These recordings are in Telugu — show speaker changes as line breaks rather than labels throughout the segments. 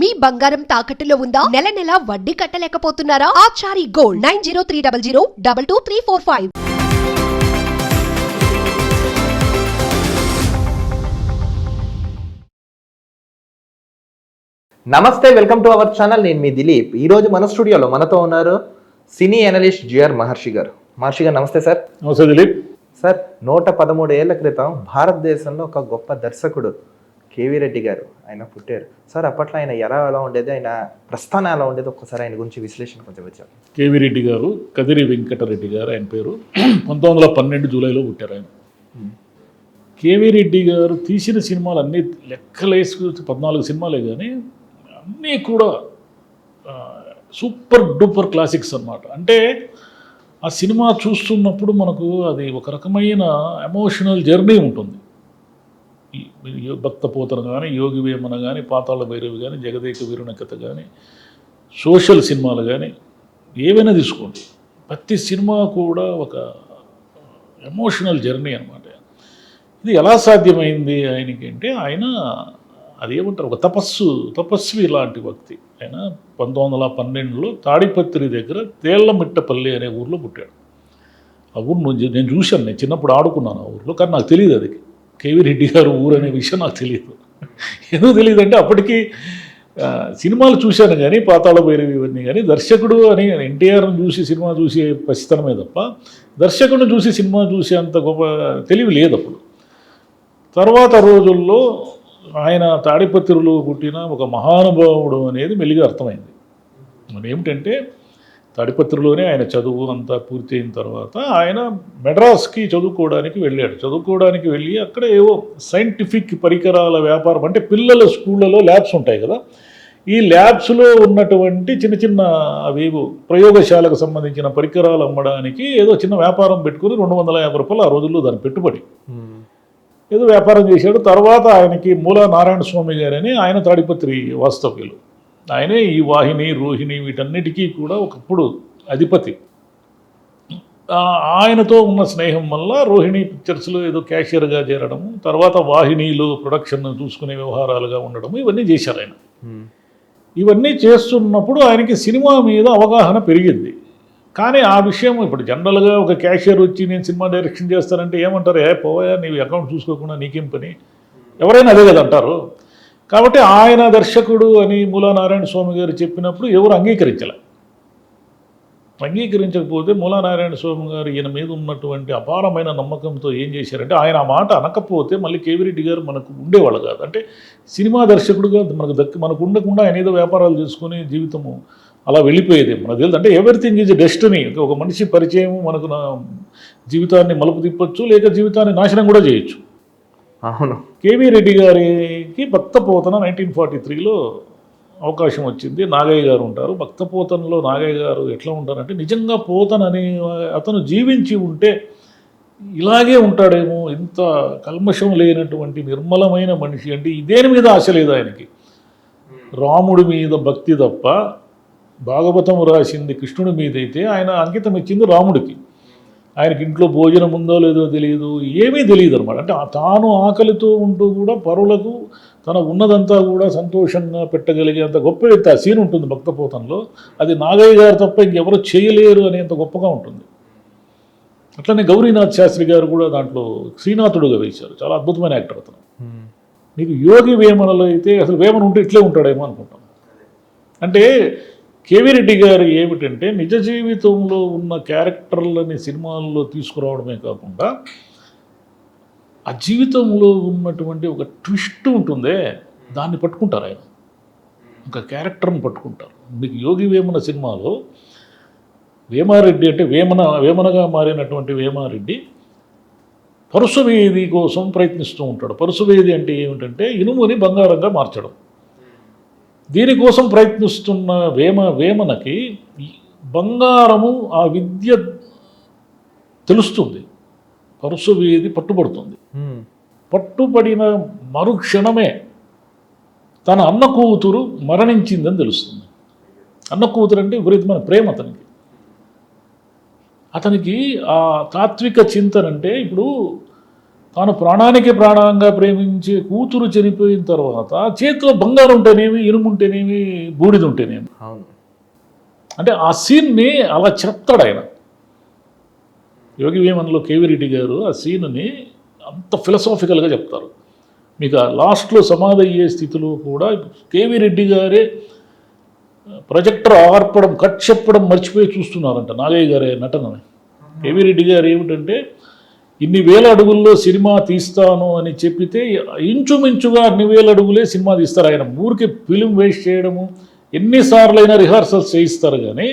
మీ బంగారం తాకట్టులో ఉందా? నెల నెల వడ్డీ కట్టలేకపోతున్నారా? Achari gold nine zero three double zero double two three four five.
నమస్తే వెల్కమ్ టు అవర్ ఛానల్. నేను మీ దిలీప్. ఈ రోజు మన స్టూడియోలో మనతో ఉన్నారు సినీ అనలిస్ట్ జిఆర్ మహర్షి గారు. మహర్షి గారు నమస్తే సార్.
నమస్తే దిలీప్.
సార్ నూట పదమూడు ఏళ్ళ క్రితం భారతదేశంలో ఒక గొప్ప దర్శకుడు కేవీ రెడ్డి గారు ఆయన పుట్టారు. సార్ అప్పట్లో ఆయన ఎలా ఎలా ఉండేది? ఆయన ప్రస్థానం ఎలా ఉండేది? ఒక్కసారి ఆయన గురించి విశ్లేషణ కొంచెం వచ్చారు
కేవీ రెడ్డి గారు కదిరి వెంకటరెడ్డి గారు ఆయన పేరు. పంతొమ్మిది వందల పన్నెండు జూలైలో పుట్టారు ఆయన. కేవీ రెడ్డి గారు తీసిన సినిమాలు అన్నీ లెక్కలేసి పద్నాలుగు సినిమాలే కానీ అన్నీ కూడా సూపర్ డూపర్ క్లాసిక్స్ అన్నమాట. అంటే ఆ సినిమా చూస్తున్నప్పుడు మనకు అది ఒక రకమైన ఎమోషనల్ జర్నీ ఉంటుంది. భక్త పోతను కానీ యోగి వేమన కానీ పాతాళ భైరవి కానీ జగదేక వీరుని కథ కానీ సోషల్ సినిమాలు కానీ ఏవైనా తీసుకోండి. ప్రతి సినిమా కూడా ఒక ఎమోషనల్ జర్నీ అనమాట ఇది ఎలా సాధ్యమైంది ఆయనకి అంటే ఆయన అదేమంటారు ఒక తపస్సు తపస్వి లాంటి వ్యక్తి. ఆయన పంతొమ్మిది వందల పన్నెండులో తాడిపత్రి దగ్గర తేళ్ళమిట్టపల్లి అనే ఊర్లో పుట్టాడు. ఆ ఊరు నేను చూశాను నేను చిన్నప్పుడు ఆడుకున్నాను ఆ ఊర్లో కానీ నాకు తెలియదు అది కేవీ రెడ్డి గారు ఊరు అనే విషయం నాకు తెలియదు. ఎందుకు తెలియదు అంటే అప్పటికి సినిమాలు చూశాను కానీ పాతాళ భైరవి ఇవన్నీ కానీ దర్శకుడు అని ఎన్టీఆర్ని చూసి సినిమా చూసి పసితనమే తప్ప దర్శకుడిని చూసి సినిమా చూసి అంత గొప్ప తెలివి లేదు అప్పుడు. తర్వాత రోజుల్లో ఆయన తాడిపత్రిలో పుట్టిన ఒక మహానుభావుడు అనేది మెల్లిగా అర్థమైంది. మరి ఏమిటంటే తాడిపత్రిలోనే ఆయన చదువు అంతా పూర్తి అయిన తర్వాత ఆయన మెడ్రాస్కి చదువుకోవడానికి వెళ్ళాడు. చదువుకోవడానికి వెళ్ళి అక్కడ ఏవో సైంటిఫిక్ పరికరాల వ్యాపారం అంటే పిల్లల స్కూళ్ళలో ల్యాబ్స్ ఉంటాయి కదా. ఈ ల్యాబ్స్లో ఉన్నటువంటి చిన్న చిన్న అవేవో ప్రయోగశాలకు సంబంధించిన పరికరాలు అమ్మడానికి ఏదో చిన్న వ్యాపారం పెట్టుకుని రెండు వందల యాభై రూపాయలు ఆ రోజుల్లో దాని పెట్టుబడి. ఏదో వ్యాపారం చేశాడు. తర్వాత ఆయనకి మూల నారాయణ స్వామి గారని ఆయన తాడిపత్రి వాస్తవ్యులు. ఆయనే ఈ వాహిని రోహిణి వీటన్నిటికీ కూడా ఒకప్పుడు అధిపతి. ఆయనతో ఉన్న స్నేహం వల్ల రోహిణి పిక్చర్స్లో ఏదో క్యాషియర్గా చేరడము తర్వాత వాహినిలో ప్రొడక్షన్ చూసుకునే వ్యవహారాలుగా ఉండడము ఇవన్నీ చేశారు ఆయన. ఇవన్నీ చేస్తున్నప్పుడు ఆయనకి సినిమా మీద అవగాహన పెరిగింది. కానీ ఆ విషయం ఇప్పుడు జనరల్గా ఒక క్యాషియర్ వచ్చి నేను సినిమా డైరెక్షన్ చేస్తానంటే ఏమంటారు ఏ పోయా నీవు అకౌంట్ చూసుకోకుండా నీకేం పని? ఎవరైనా అదే కదా అంటారు కాబట్టి ఆయన దర్శకుడు అని మూలా నారాయణ స్వామి గారు చెప్పినప్పుడు ఎవరు అంగీకరించలే. అంగీకరించకపోతే మూలానారాయణ స్వామి గారు ఈయన మీద ఉన్నటువంటి అపారమైన నమ్మకంతో ఏం చేశారంటే ఆయన ఆ మాట అనకపోతే మళ్ళీ కేవిరెడ్డి గారు మనకు ఉండేవాళ్ళు కాదు. అంటే సినిమా దర్శకుడుగా మనకు దక్కి మనకు ఉండకుండా ఆయన ఏదో వ్యాపారాలు చేసుకుని జీవితము అలా వెళ్ళిపోయేది. మనకు తెలుసు అంటే ఎవ్రీథింగ్ ఈజ్ డెస్టినీ ఒక మనిషి పరిచయం మనకు నా జీవితాన్ని మలుపు తిప్పొచ్చు లేక జీవితాన్ని నాశనం కూడా చేయొచ్చు.
అవును.
కేవీ రెడ్డి గారికి భక్త భక్తపోతన నైన్టీన్ ఫార్టీ త్రీలో అవకాశం వచ్చింది. నాగయ్య గారు ఉంటారు. భక్తపోతనలో నాగయ్య గారు ఎట్లా ఉంటారంటే నిజంగా పోతన్ అని అతను జీవించి ఉంటే ఇలాగే ఉంటాడేమో ఇంత కల్మషం లేనటువంటి నిర్మలమైన మనిషి అంటే ఇదేని మీద ఆశ లేదు ఆయనకి. రాముడి మీద భక్తి తప్ప భాగవతం రాసింది కృష్ణుడి మీద అయితే ఆయన అంకితం ఇచ్చింది రాముడికి. ఆయనకి ఇంట్లో భోజనం ఉందో లేదో తెలియదు ఏమీ తెలియదు అనమాట. అంటే తాను ఆకలితో ఉంటూ కూడా పరులకు తన ఉన్నదంతా కూడా సంతోషంగా పెట్టగలిగేంత గొప్ప వ్యక్తి ఆ సీన్ ఉంటుంది భక్తపోతంలో అది నాగయ్య గారు తప్ప ఇంకెవరు చేయలేరు అనేంత గొప్పగా ఉంటుంది. అట్లనే గౌరీనాథ్ శాస్త్రి గారు కూడా దాంట్లో శ్రీనాథుడుగా వేశారు చాలా అద్భుతమైన యాక్టర్ అతను. మీకు యోగి వేమనలో అయితే అసలు వేమన ఉంటే ఇట్లే ఉంటాడేమో అనుకుంటాం అంటే కేవీ రెడ్డి గారు ఏమిటంటే నిజ జీవితంలో ఉన్న క్యారెక్టర్లని సినిమాల్లో తీసుకురావడమే కాకుండా ఆ జీవితంలో ఉన్నటువంటి ఒక ట్విస్ట్ ఉంటుందే దాన్ని పట్టుకుంటారు ఆయన. ఒక క్యారెక్టర్ని పట్టుకుంటారు. మీకు యోగి వేమన సినిమాలో వేమారెడ్డి అంటే వేమన వేమనగా మారినటువంటి వేమారెడ్డి పరుసవేది కోసం ప్రయత్నిస్తూ ఉంటాడు. పరుసవేది అంటే ఏమిటంటే ఇనుముని బంగారంగా మార్చడం. దీనికోసం ప్రయత్నిస్తున్న వేమ వేమనకి బంగారము ఆ విద్య తెలుస్తుంది. పరుసవేది పట్టుబడుతుంది. పట్టుబడిన మరుక్షణమే తన అన్న కూతురు మరణించిందని తెలుస్తుంది. అన్న కూతురు అంటే విపరీతమైన ప్రేమ అతనికి. అతనికి ఆ తాత్విక చింతన అంటే ఇప్పుడు తాను ప్రాణానికి ప్రాణంగా ప్రేమించే కూతురు చనిపోయిన తర్వాత చేతిలో బంగారం ఉంటేనేమి ఇనుము ఉంటేనేమి బూడిద ఉంటేనేమి. అంటే ఆ సీన్ని అలా చెప్తాడు ఆయన. యోగి వేమన్లో కేవీ రెడ్డి గారు ఆ సీన్ని అంత ఫిలసాఫికల్గా చెప్తారు. మీకు ఆ లాస్ట్లో సమాధి అయ్యే స్థితిలో కూడా కేవీ రెడ్డి గారే ప్రొజెక్టర్ ఆర్పడం కట్ చెప్పడం మర్చిపోయి చూస్తున్నారంట నాగయ్య గారే నటనని. కేవీ రెడ్డి గారు ఏమిటంటే ఇన్ని వేల అడుగుల్లో సినిమా తీస్తాను అని చెప్పితే ఇంచుమించుగా అన్ని వేల అడుగులే సినిమా తీస్తారు. ఆయన ఊరికి ఫిలిం వేస్ట్ చేయడము ఎన్నిసార్లు అయినా రిహార్సల్స్ చేయిస్తారు కానీ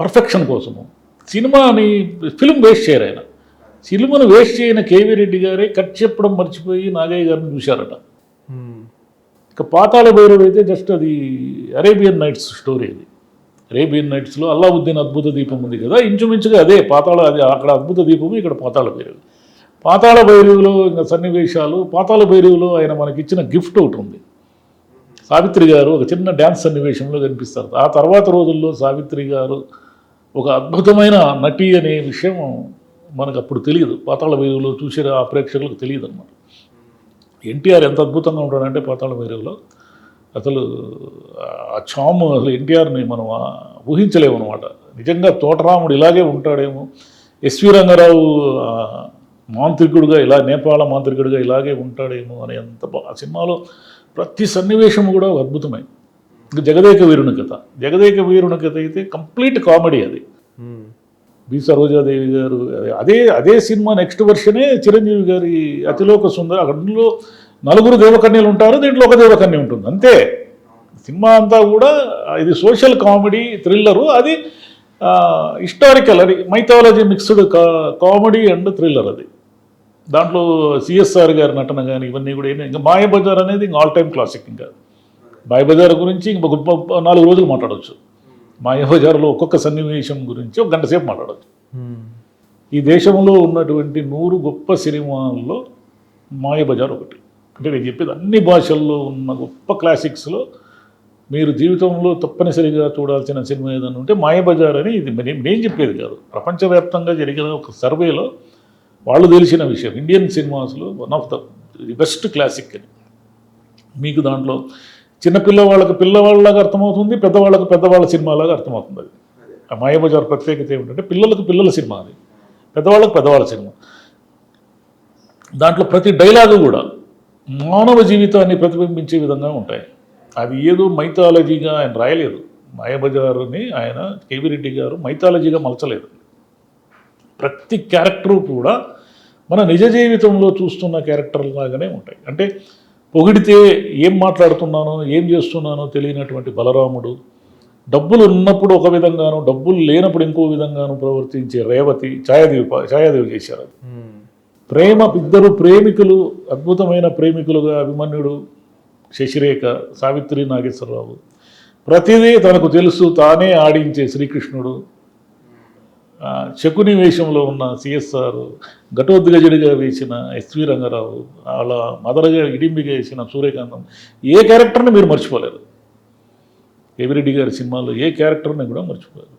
పర్ఫెక్షన్ కోసము. సినిమాని ఫిలిం వేస్ట్ చేయరు ఆయన. సినిమాను వేస్ట్ చేయని కేవీ రెడ్డి గారే కట్ చెప్పడం మర్చిపోయి నాగయ్య గారిని చూశారట. ఇక పాతాళ భైరవ్ అయితే జస్ట్ అది అరేబియన్ నైట్స్ స్టోరీ అది. అరేబియన్ నైట్స్లో అల్లావుద్దీన్ అద్భుత దీపం ఉంది కదా ఇంచుమించుగా అదే పాతాళ అది అక్కడ అద్భుత దీపము ఇక్కడ పాతాళ భైరవి పాతాళ భైరవిలో ఇంకా సన్నివేశాలు పాతాళ భైరవిలో ఆయన మనకి ఇచ్చిన గిఫ్ట్ ఒకటి ఉంది. సావిత్రి గారు ఒక చిన్న డ్యాన్స్ సన్నివేశంలో కనిపిస్తారు. ఆ తర్వాత రోజుల్లో సావిత్రి గారు ఒక అద్భుతమైన నటి అనే విషయం మనకు అప్పుడు తెలియదు. పాతాళ భైరవులో చూసే ఆ ప్రేక్షకులకు తెలియదు అన్నమాట ఎన్టీఆర్ ఎంత అద్భుతంగా ఉంటాడంటే పాతాళ భైరవిలో అసలు ఆ చాము అసలు ఎన్టీఆర్ని మనం ఊహించలేము అనమాట నిజంగా తోటరాముడు ఇలాగే ఉంటాడేమో. ఎస్వి రంగారావు మాంత్రికుడుగా ఇలా నేపాళ మాంత్రికుడుగా ఇలాగే ఉంటాడేమో అని అంత ఆ సినిమాలో ప్రతి సన్నివేశం కూడా అద్భుతమే. ఇంకా జగదేక వీరుని కథ. జగదేక వీరుని కథ అయితే కంప్లీట్ కామెడీ అది. బి సరోజాదేవి గారు అదే అదే సినిమా నెక్స్ట్ వర్షనే చిరంజీవి గారి అతిలోక సుందర అందులో నలుగురు దేవకన్యలు ఉంటారు దీంట్లో ఒక దేవకన్య ఉంటుంది. అంతే. సినిమా అంతా కూడా ఇది సోషల్ కామెడీ థ్రిల్లరు. అది హిస్టారికల్ అది mythology mixed comedy and thriller అది. దాంట్లో సిఎస్ఆర్ గారి నటన కానీ ఇవన్నీ కూడా ఏంటి ఇంకా మాయబజార్ అనేది ఇంకా ఆల్ టైమ్ క్లాసిక్ ఇంకా. మాయబజార్ గురించి ఇంకొక గొప్ప నాలుగు రోజులు మాట్లాడవచ్చు మాయబజార్లో ఒక్కొక్క సన్నివేశం గురించి ఒక గంట సేపు మాట్లాడవచ్చు. ఈ దేశంలో ఉన్నటువంటి నూరు గొప్ప సినిమాల్లో మాయబజార్ ఒకటి. అంటే నేను చెప్పేది అన్ని భాషల్లో ఉన్న గొప్ప క్లాసిక్స్లో మీరు జీవితంలో తప్పనిసరిగా చూడాల్సిన సినిమా ఏదైనా ఉంటే మాయబజార్ అని ఇది నేను చెప్పేది కాదు. ప్రపంచవ్యాప్తంగా జరిగిన ఒక సర్వేలో వాళ్ళు తెలిసిన విషయం. ఇండియన్ సినిమాస్లో one of the the best classic అని. మీకు దాంట్లో చిన్నపిల్లవాళ్ళకి పిల్లవాళ్ళలాగా అర్థమవుతుంది పెద్దవాళ్ళకి పెద్దవాళ్ళ సినిమాలాగా అర్థమవుతుంది అది. ఆ మాయబజార్ ప్రత్యేకత ఏమిటంటే పిల్లలకు పిల్లల సినిమా అది. పెద్దవాళ్ళకు పెద్దవాళ్ళ సినిమా. దాంట్లో ప్రతి డైలాగు కూడా మానవ జీవితాన్ని ప్రతిబింబించే విధంగా ఉంటాయి. అది ఏదో మైథాలజీగా ఆయన రాయలేదు. మాయబజారుని ఆయన కేవిరెడ్డి గారు మైథాలజీగా మలచలేదు. ప్రతి క్యారెక్టరు కూడా మన నిజ జీవితంలో చూస్తున్న క్యారెక్టర్ లాగానే ఉంటాయి. అంటే పొగిడితే ఏం మాట్లాడుతున్నానో ఏం చేస్తున్నానో తెలియనటువంటి బలరాముడు డబ్బులు ఉన్నప్పుడు ఒక విధంగాను డబ్బులు లేనప్పుడు ఇంకో విధంగాను ప్రవర్తించే రేవతి ఛాయాదేవి ఛాయాదేవి చేశారు. ప్రేమ ఇద్దరు ప్రేమికులు అద్భుతమైన ప్రేమికులుగా అభిమన్యుడు శశిరేఖ సావిత్రి నాగేశ్వరరావు. ప్రతిదీ తనకు తెలుసు తానే ఆడించే శ్రీకృష్ణుడు. శకుని వేషంలో ఉన్న సిఎస్ఆర్ ఘటోద్గజుడిగా వేసిన ఎస్వి రంగారావు అలా మదరగా ఇడింబిగా వేసిన సూర్యకాంతం ఏ క్యారెక్టర్ని మీరు మర్చిపోలేరు. కేవిరెడ్డి గారి సినిమాలో ఏ క్యారెక్టర్ని కూడా మర్చిపోలేరు.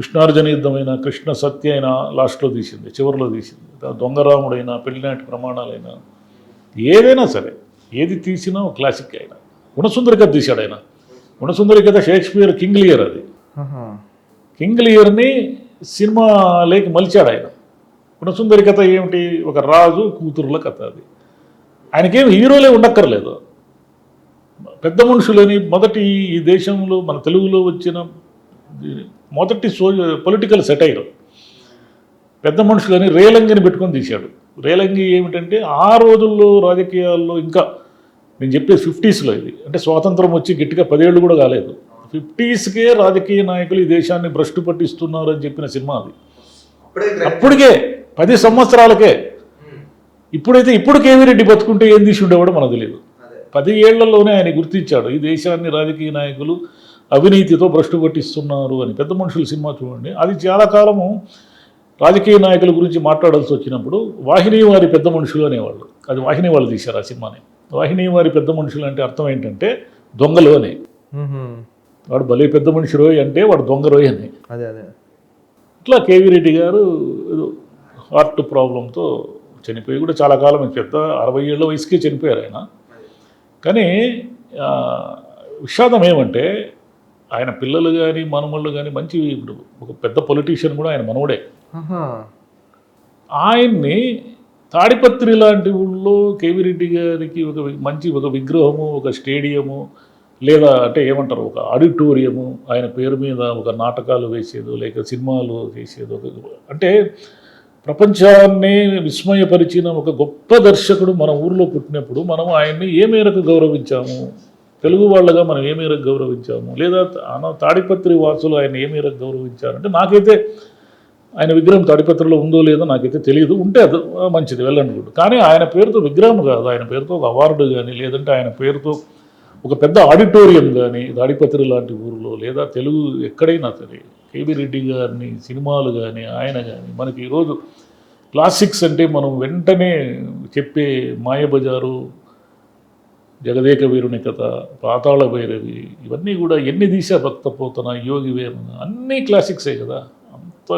కృష్ణార్జున యుద్ధమైన కృష్ణ సత్య అయినా లాస్ట్లో తీసింది చివరిలో తీసింది. దొంగరాముడైనా పెళ్ళినాటి ప్రమాణాలైనా ఏదైనా సరే ఏది తీసినా ఒక క్లాసిక్ అయినా గుణసుందరి కథ తీశాడు ఆయన. గుణసుందరి కథ షేక్స్పియర్ కింగ్ లియర్ అది. కింగ్ లియర్ని సినిమాలోకి మలిచాడు ఆయన. గుణసుందరి కథ ఏమిటి? ఒక రాజు కూతురుల కథ అది. ఆయనకేం హీరోలే ఉండక్కర్లేదు. పెద్ద మనుషులని మొదటి ఈ దేశంలో మన తెలుగులో వచ్చిన మొదటి సో పొలిటికల్ సెటైర్. పెద్ద మనుషులని రేలంగిని పెట్టుకొని తీశాడు. రేలంగి ఏమిటంటే ఆ రోజుల్లో రాజకీయాల్లో ఇంకా నేను చెప్పేది ఫిఫ్టీస్లో ఇది. అంటే స్వాతంత్రం వచ్చి గట్టిగా పదేళ్ళు కూడా కాలేదు. ఫిఫ్టీస్కే రాజకీయ నాయకులు ఈ దేశాన్ని భ్రష్టు పట్టిస్తున్నారు అని చెప్పిన సినిమా అది. అప్పటికే పది సంవత్సరాలకే. ఇప్పుడైతే ఇప్పుడు కేవీ రెడ్డి బతుకుంటే ఏం తీసి ఉండేవాడో మనకు తెలియదు. పది ఏళ్ళలోనే ఆయన గుర్తించాడు. ఈ దేశాన్ని రాజకీయ నాయకులు అవినీతితో భ్రష్టు పట్టిస్తున్నారు అని. పెద్ద మనుషుల సినిమా చూడండి. అది చాలా కాలము రాజకీయ నాయకుల గురించి మాట్లాడాల్సి వచ్చినప్పుడు వాహిని వారి పెద్ద మనుషులు అనేవాళ్ళు. అది వాహిని వాళ్ళు తీశారు ఆ సినిమాని. వాహిని వారి పెద్ద మనుషులు అంటే అర్థం ఏంటంటే దొంగలు అని.
మ్మ్.
వాడు భలే పెద్ద మనిషి రోయ్ అంటే వాడు దొంగ రోయ్ అని.
అదే అదే.
ఇట్లా కేవీ రెడ్డి గారు హార్ట్ ప్రాబ్లంతో చనిపోయి కూడా చాలా కాలం పెద్ద అరవై ఏళ్ళ వయసుకే చనిపోయారు ఆయన. కానీ విషాదం ఏమంటే ఆయన పిల్లలు కానీ మనమళ్ళు కానీ మంచి ఇప్పుడు ఒక పెద్ద పొలిటీషియన్ కూడా ఆయన మనవడే. ఆయన్ని తాడిపత్రి లాంటి ఊళ్ళో కేవీ రెడ్డి గారికి ఒక మంచి ఒక విగ్రహము ఒక స్టేడియము లేదా అంటే ఏమంటారు ఒక ఆడిటోరియము ఆయన పేరు మీద ఒక నాటకాలు వేసేదో లేక సినిమాలు చేసేదో ఒక అంటే ప్రపంచాన్ని విస్మయపరిచిన ఒక గొప్ప దర్శకుడు మన ఊర్లో పుట్టినప్పుడు మనం ఆయన్ని ఏ మేరకు గౌరవించాము తెలుగు వాళ్ళగా మనం ఏ మేరకు గౌరవించాము? లేదా తాడిపత్రి వాసులు ఆయన ఏ మేరకు గౌరవించారంటే నాకైతే ఆయన విగ్రహం తాడిపత్రిలో ఉందో లేదో నాకైతే తెలియదు ఉంటే అది మంచిది వెళ్ళండి కూడా కానీ ఆయన పేరుతో విగ్రహం కాదు. ఆయన పేరుతో ఒక అవార్డు కానీ లేదంటే ఆయన పేరుతో ఒక పెద్ద ఆడిటోరియం కానీ తాడిపత్రి లాంటి ఊరిలో లేదా తెలుగు ఎక్కడైనా సరే కేబీ రెడ్డి గారిని సినిమాలు కానీ ఆయన కానీ మనకి ఈరోజు క్లాసిక్స్ అంటే మనం వెంటనే చెప్పే మాయబజారు జగదేక వీరుని కథ పాతాళ భైరవి ఇవన్నీ కూడా ఎన్ని తీసా భక్త పోతన యోగి వేమన అన్నీ క్లాసిక్సే కదా. అంత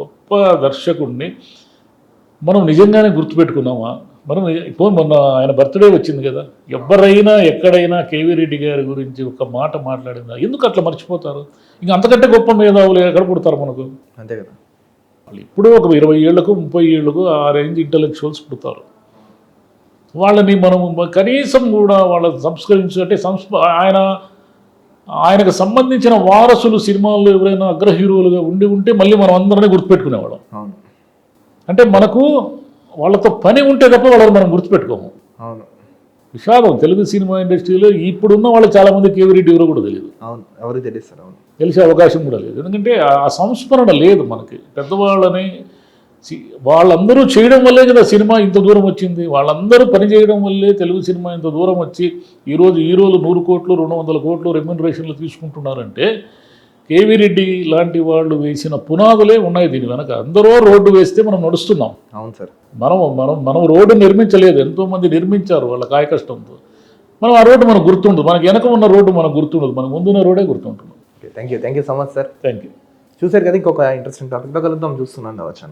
గొప్ప దర్శకుడిని మనం నిజంగానే గుర్తుపెట్టుకున్నామా? మనం ఇప్పుడు మొన్న ఆయన బర్త్డే వచ్చింది కదా. ఎవరైనా ఎక్కడైనా కేవీ రెడ్డి గారి గురించి ఒక మాట మాట్లాడిందా? ఎందుకు అట్లా మర్చిపోతారు? ఇంకా అంతకంటే గొప్ప మేధావులు ఎక్కడ పుడతారు మనకు?
అంతే కదా.
వాళ్ళు ఇప్పుడు ఒక ఇరవై ఏళ్ళకు ముప్పై ఏళ్ళకు ఆ రేంజ్ ఇంటలెక్చువల్స్ పుడతారు. వాళ్ళని మనం కనీసం కూడా వాళ్ళ సంస్కరించు అంటే సంస్క ఆయన ఆయనకు సంబంధించిన వారసులు సినిమాల్లో ఎవరైనా అగ్ర హీరోలుగా ఉండి ఉంటే మళ్ళీ మనం అందరినీ గుర్తుపెట్టుకునేవాళ్ళం. అంటే మనకు వాళ్ళతో పని ఉంటే తప్ప వాళ్ళని మనం గుర్తుపెట్టుకోము.
అవును.
విషాదం తెలుగు సినిమా ఇండస్ట్రీలో ఇప్పుడున్న వాళ్ళు చాలామంది కేవీ రెడ్డి ఎవరో కూడా తెలియదు.
అవును. తెలుస్తారు అవును.
తెలిసే అవకాశం కూడా లేదు. ఎందుకంటే ఆ సంస్మరణ లేదు మనకి. పెద్దవాళ్ళని వాళ్ళందరూ చేయడం వల్లే కదా సినిమా ఇంత దూరం వచ్చింది. వాళ్ళందరూ పని చేయడం వల్లే తెలుగు సినిమా ఇంత దూరం వచ్చి ఈరోజు హీరోలు నూరు కోట్లు రెండు వందల కోట్లు రెమ్యునరేషన్లు తీసుకుంటున్నారంటే కేవీ రెడ్డి లాంటి వాళ్ళు వేసిన పునాదులే ఉన్నాయి దీని వెనక. అందరూ రోడ్డు వేస్తే మనం నడుస్తున్నాం.
అవును సార్.
మనం మనం మనం రోడ్డు నిర్మించలేదు. ఎంతోమంది నిర్మించారు వాళ్ళ కాయ కష్టంతో. మనం ఆ రోడ్డు మనకు గుర్తుండదు. మనకి వెనక ఉన్న రోడ్డు మనకు గుర్తుండదు. మనకు ముందున్న రోడే గుర్తుంటుంది.
Thank you thank you so much sir
thank you
చూసారు కదా ఇంకొక ఇంట్రెస్టింగ్ టాపిక్తో కలుద్దాం చూస్తున్నాను వచ్చాను